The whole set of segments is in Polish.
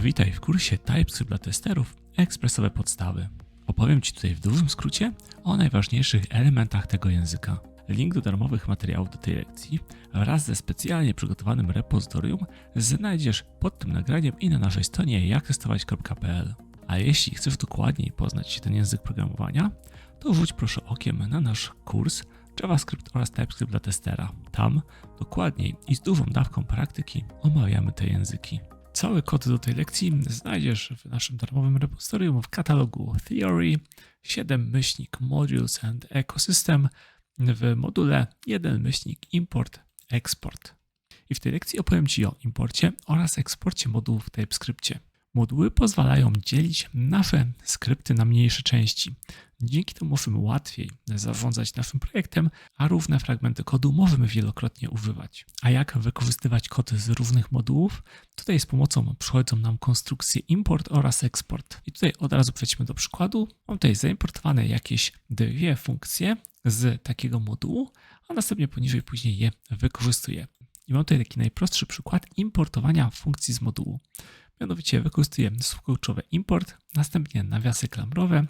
Witaj w kursie TypeScript dla testerów Ekspresowe podstawy. Opowiem Ci tutaj w dużym skrócie o najważniejszych elementach tego języka. Link do darmowych materiałów do tej lekcji wraz ze specjalnie przygotowanym repozytorium znajdziesz pod tym nagraniem i na naszej stronie jaktestować.pl. A jeśli chcesz dokładniej poznać ten język programowania, to rzuć proszę okiem na nasz kurs JavaScript oraz TypeScript dla testera. Tam dokładniej i z dużą dawką praktyki omawiamy te języki. Cały kod do tej lekcji znajdziesz w naszym darmowym repozytorium w katalogu Theory 7 myślnik Modules and Ecosystem w module 1 myślnik Import Export. I w tej lekcji opowiem Ci o imporcie oraz eksporcie modułów w TypeScriptie. Moduły pozwalają dzielić nasze skrypty na mniejsze części. Dzięki temu możemy łatwiej zarządzać naszym projektem, a równe fragmenty kodu możemy wielokrotnie używać. A jak wykorzystywać kod z różnych modułów? Tutaj z pomocą przychodzą nam konstrukcje import oraz export. I tutaj od razu przejdźmy do przykładu. Mam tutaj zaimportowane jakieś dwie funkcje z takiego modułu, a następnie poniżej później je wykorzystuję. I mam tutaj taki najprostszy przykład importowania funkcji z modułu. Mianowicie wykorzystuję słówko kluczowe import, następnie nawiasy klamrowe.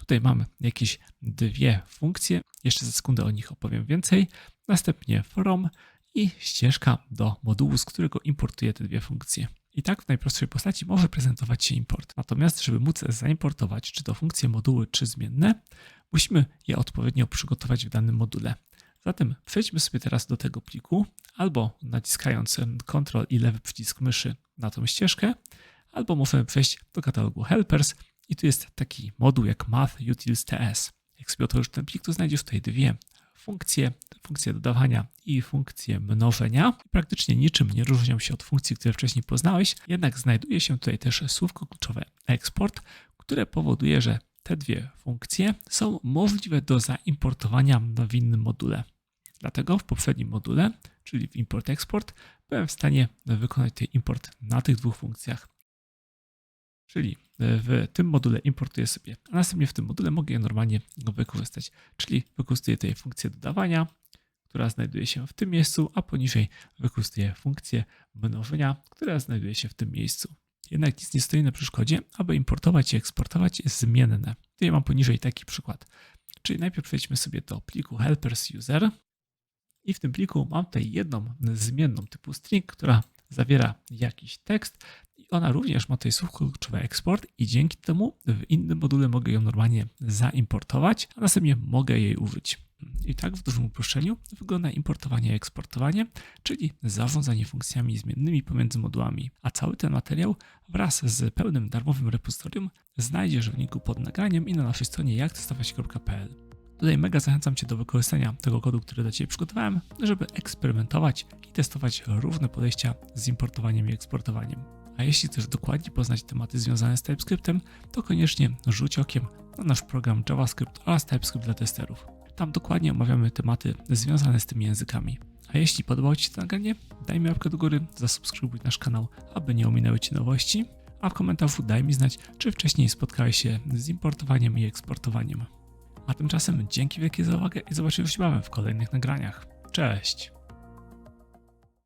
Tutaj mamy jakieś dwie funkcje, jeszcze za sekundę o nich opowiem więcej. Następnie from i ścieżka do modułu, z którego importuję te dwie funkcje. I tak w najprostszej postaci może prezentować się import. Natomiast, żeby móc zaimportować czy to funkcje moduły, czy zmienne, musimy je odpowiednio przygotować w danym module. Zatem przejdźmy sobie teraz do tego pliku, albo naciskając Ctrl i lewy przycisk myszy na tą ścieżkę, albo możemy przejść do katalogu Helpers i tu jest taki moduł jak Math Utils TS. Jak sobie otworzysz ten plik, to znajdziesz tutaj dwie funkcje, funkcję dodawania i funkcję mnożenia. Praktycznie niczym nie różnią się od funkcji, które wcześniej poznałeś, jednak znajduje się tutaj też słówko kluczowe export, które powoduje, że te dwie funkcje są możliwe do zaimportowania w innym module. Dlatego w poprzednim module, czyli w import-export, byłem w stanie wykonać ten import na tych dwóch funkcjach. Czyli w tym module importuję sobie, a następnie w tym module mogę je normalnie wykorzystać. Czyli wykorzystuję tutaj funkcję dodawania, która znajduje się w tym miejscu, a poniżej wykorzystuję funkcję mnożenia, która znajduje się w tym miejscu. Jednak nic nie stoi na przeszkodzie, aby importować i eksportować zmienne. Tutaj mam poniżej taki przykład. Czyli najpierw przejdźmy sobie do pliku helpers user i w tym pliku mam tutaj jedną zmienną typu string, która zawiera jakiś tekst ona również ma tutaj słówko kluczowe export i dzięki temu w innym module mogę ją normalnie zaimportować, a następnie mogę jej użyć. I tak w dużym uproszczeniu wygląda importowanie i eksportowanie, czyli zarządzanie funkcjami zmiennymi pomiędzy modułami. A cały ten materiał wraz z pełnym darmowym repozytorium znajdziesz w linku pod nagraniem i na naszej stronie jaktestować.pl. Tutaj mega zachęcam Cię do wykorzystania tego kodu, który dla Ciebie przygotowałem, żeby eksperymentować i testować różne podejścia z importowaniem i eksportowaniem. A jeśli chcesz dokładnie poznać tematy związane z TypeScriptem, to koniecznie rzuć okiem na nasz program JavaScript oraz TypeScript dla testerów. Tam dokładnie omawiamy tematy związane z tymi językami. A jeśli podobało Ci się to nagranie, daj mi łapkę do góry, zasubskrybuj nasz kanał, aby nie ominęły Ci nowości, a w komentarzu daj mi znać, czy wcześniej spotkałeś się z importowaniem i eksportowaniem. A tymczasem dzięki wielkie za uwagę i zobaczymy się w kolejnych nagraniach. Cześć!